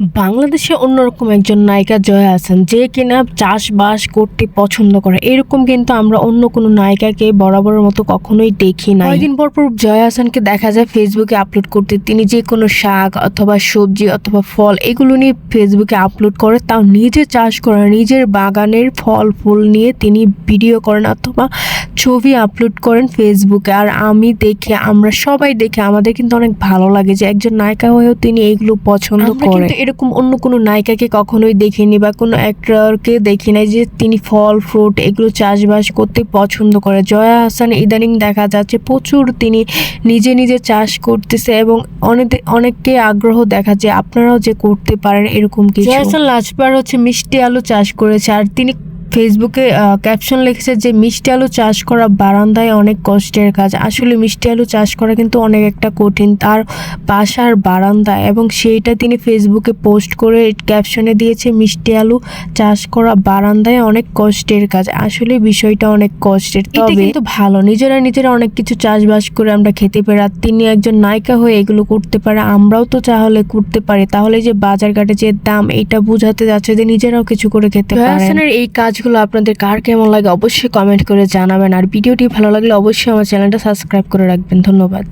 বাংলাদেশে অন্যরকম একজন নায়িকা জয়া আছেন যে কিনা চাষবাস করতে পছন্দ করে। এরকম কিন্তু আমরা অন্য কোনো নায়িকাকে বরাবরের মতো কখনোই দেখি না কয়েকদিন পর পর জয়া হাসানকে দেখা যায় ফেসবুকে আপলোড করতে। তিনি যে কোনো শাক অথবা সবজি অথবা ফল এগুলো নিয়ে ফেসবুকে আপলোড করে। তাও নিজে চাষ করেন নিজের বাগানের ফল ফুল নিয়ে তিনি ভিডিও করেন অথবা ছবি আপলোড করেন ফেসবুকে আর আমি দেখে আমরা সবাই দেখে আমাদের কিন্তু অনেক ভালো লাগে যে একজন নায়িকা হয়েও তিনি এগুলো পছন্দ করে এরকম অন্য কোনো নায়িকাকে কখনোই দেখিনি বা কোনো অ্যাক্টরকে দেখি নাই যে তিনি ফল ফ্রুট এগুলো চাষবাস করতে পছন্দ করে। জয়া হাসান ইদানিং দেখা যাচ্ছে প্রচুর তিনি নিজে নিজে চাষ করতেছে এবং অনেক অনেককে আগ্রহ দেখা যায় আপনারাও যে করতে পারেন এরকম কিছু। জয়া হাসান লাজপার হচ্ছে মিষ্টি আলু চাষ করেছে আর তিনি ফেসবুকে ক্যাপশন লিখেছে যে মিষ্টি আলু চাষ করা বারান্দায় অনেক কষ্টের কাজ। আসলে মিষ্টি আলু চাষ করা কিন্তু অনেক একটা কঠিন তার বাসার বারান্দায় এবং সেইটা তিনি ফেসবুকে পোস্ট করে ক্যাপশনে দিয়েছে মিষ্টি আলু চাষ করা বারান্দায় অনেক কষ্টের কাজ। আসলে বিষয়টা অনেক কষ্টের তবে কিন্তু ভালো। নিজেরা নিজেরা অনেক কিছু চাষবাস করে আমরা খেতে পারি। আর তিনি একজন নায়িকা হয়ে এগুলো করতে পারে আমরাও তো তাহলে করতে পারি। তাহলে যে বাজার ঘাটে যে দাম এটা বোঝাতে যাচ্ছে যে নিজেরাও কিছু করে খেতে হাসানের এই কাজগুলো আপনাদের কার কেমন লাগে অবশ্যই কমেন্ট করে জানাবেন। আর ভিডিওটি ভালো লাগলে অবশ্যই আমার চ্যানেলটা সাবস্ক্রাইব করে রাখবেন। ধন্যবাদ।